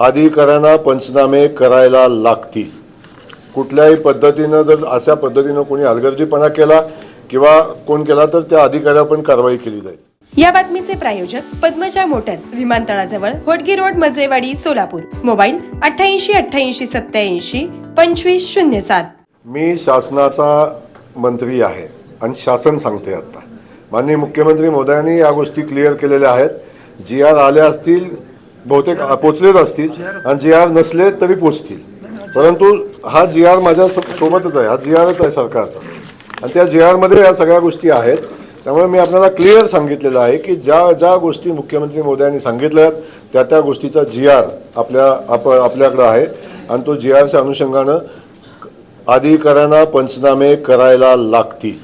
अधिकाऱ्यांना पंचनामे करायला लागतील. कुठल्याही पद्धतीनं जर अशा पद्धतीनं कोणी हलगर्जीपणा केला किंवा कोण केला तर त्या अधिकाऱ्यावर पण कारवाई केली जाईल. या बातमीचे प्रायोजक पद्मजा मोटर्स विमानतळाजवळ होटगी रोड मजरेवाडी सोलापूर. मोबाईल अठ्ठ्याऐंशी अठ्ठ्याऐंशी सत्याऐंशी पंचवीस शून्य सात. मी शासनाचा मंत्री आहे आणि शासन सांगते आता. माननीय मुख्यमंत्री मोदयांनी या गोष्टी क्लिअर केलेल्या आहेत. जी आर आल्या असतील बहुतेक पोचलेच असतील आणि जी आर नसले तरी पोचतील. परंतु हा जी आर माझ्या सोबतच आहे. हा जी आरच आहे सरकारचा. आणि त्या जी आरमध्ये या सगळ्या गोष्टी आहेत. त्यामुळे मी आपल्याला क्लिअर सांगितलेलं आहे की ज्या ज्या गोष्टी मुख्यमंत्री मोदयांनी सांगितल्या आहेत त्या त्या गोष्टीचा जी आर आपल्या आप आपल्याकडं आहे. आणि तो जी आरच्या अनुषंगानं अधिकाऱ्यांना पंचनामे करायला लागतील.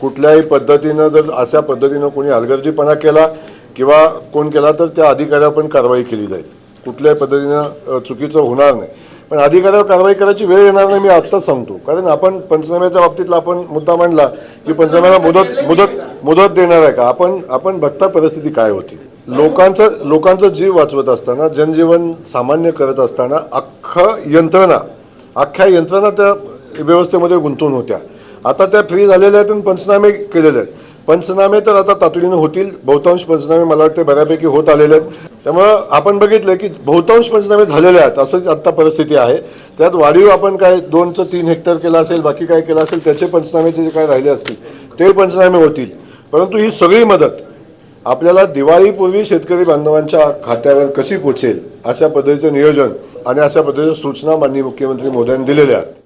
कुठल्याही पद्धतीनं जर अशा पद्धतीनं कोणी हलगर्जीपणा केला किंवा कोण केला तर त्या अधिकाऱ्यावर पण कारवाई केली जाईल. कुठल्याही पद्धतीनं चुकीचं होणार नाही. पण अधिकाऱ्यावर कारवाई करायची वेळ येणार नाही मी आत्ताच सांगतो. कारण आपण पंचनाम्याच्या बाबतीतला आपण मुद्दा मांडला की पंचनाम्याला मुदत मुदत मुदत देणार आहे का? आपण आपण बघता परिस्थिती काय होती. लोकांचं लोकांचा जीव वाचवत असताना जनजीवन सामान्य करत असताना अख्खं यंत्रणा अख्ख्या यंत्रणा त्या व्यवस्थेमध्ये गुंतून होत्या. आता त्या फ्री झालेल्या आहेत आणि पंचनामे केलेले आहेत. पंचनामे तर आता तातडीनं होतील. बहुतांश पंचनामे मला वाटते बऱ्यापैकी होत आलेले आहेत. त्यामुळं आपण बघितलं की बहुतांश पंचनामे झालेले आहेत. असंच आत्ता परिस्थिती आहे. त्यात वाढीव आपण काय दोनचं तीन हेक्टर केलं असेल बाकी काय केलं असेल त्याचे पंचनामेचे जे काय राहिले असतील ते पंचनामे होतील. परंतु ही सगळी मदत आपल्याला दिवाळीपूर्वी शेतकरी बांधवांच्या खात्यावर कशी पोचेल अशा पद्धतीचं नियोजन आणि अशा पद्धतीच्या सूचना माननीय मुख्यमंत्री मोदयांनी दिलेल्या आहेत.